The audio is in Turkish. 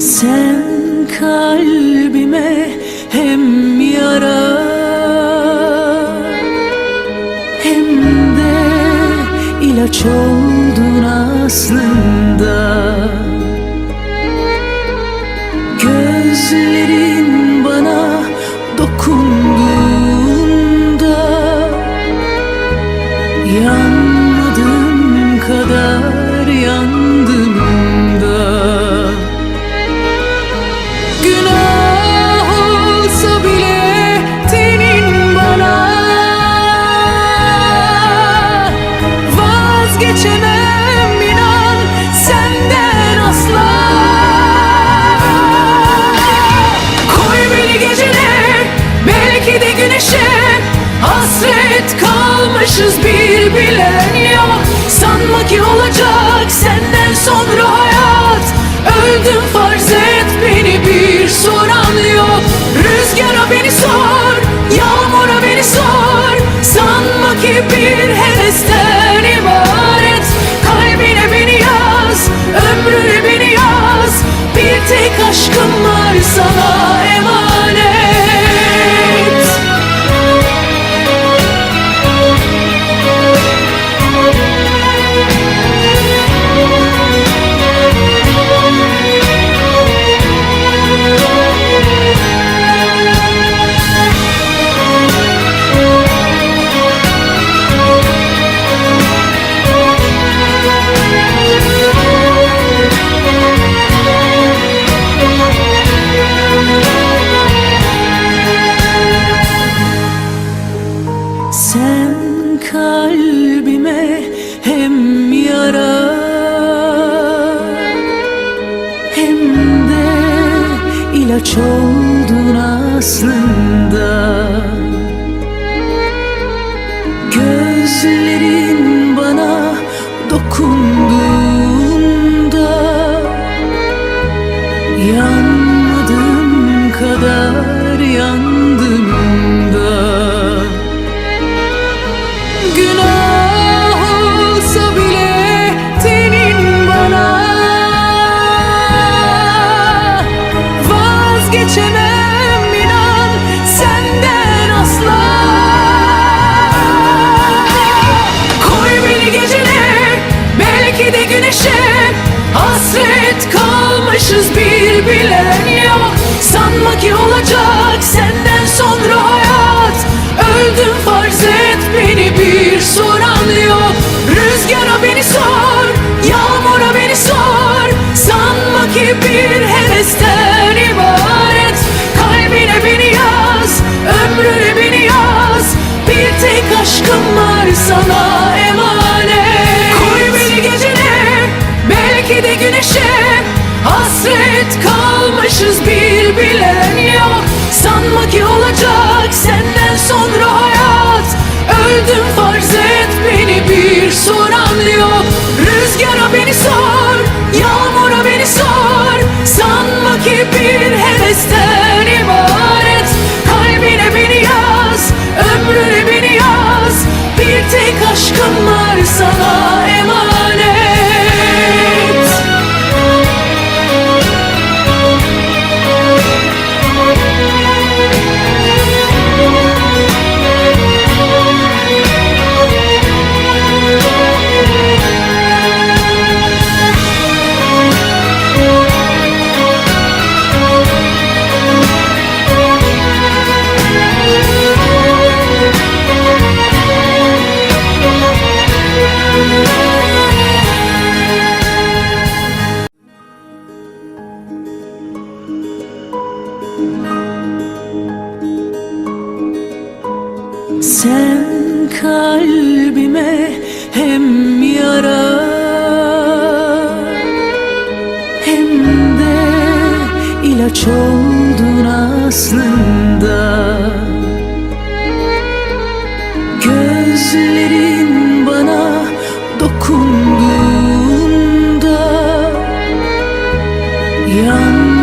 Sen kalbime hem yara hem de ilaç oldun kalmışız bir bilen yok. Sanma ki olacak senden sonra hayat. Öldüm farz et beni bir soran yok. Rüzgara beni sor, yağmura beni sor. Sanma ki bir hevesten ibaret. Kalbine beni yaz, ömrüne beni yaz. Bir tek aşkım ilaç oldun aslında? Gözlerin bana dokunduğunda Yanmadığım kadar yandım da sana emanet. Koy beni geceler, belki de güneşe. Hasret kalmışız bir bilen yok. Sanma ki olacak senden sonra hayat. Öldüm farz et beni bir soran yok. Rüzgara beni sor, var sana emanet Sen kalbime hem yara Hem de ilaç oldun aslında. Gözlerin bana dokunduğunda Yandım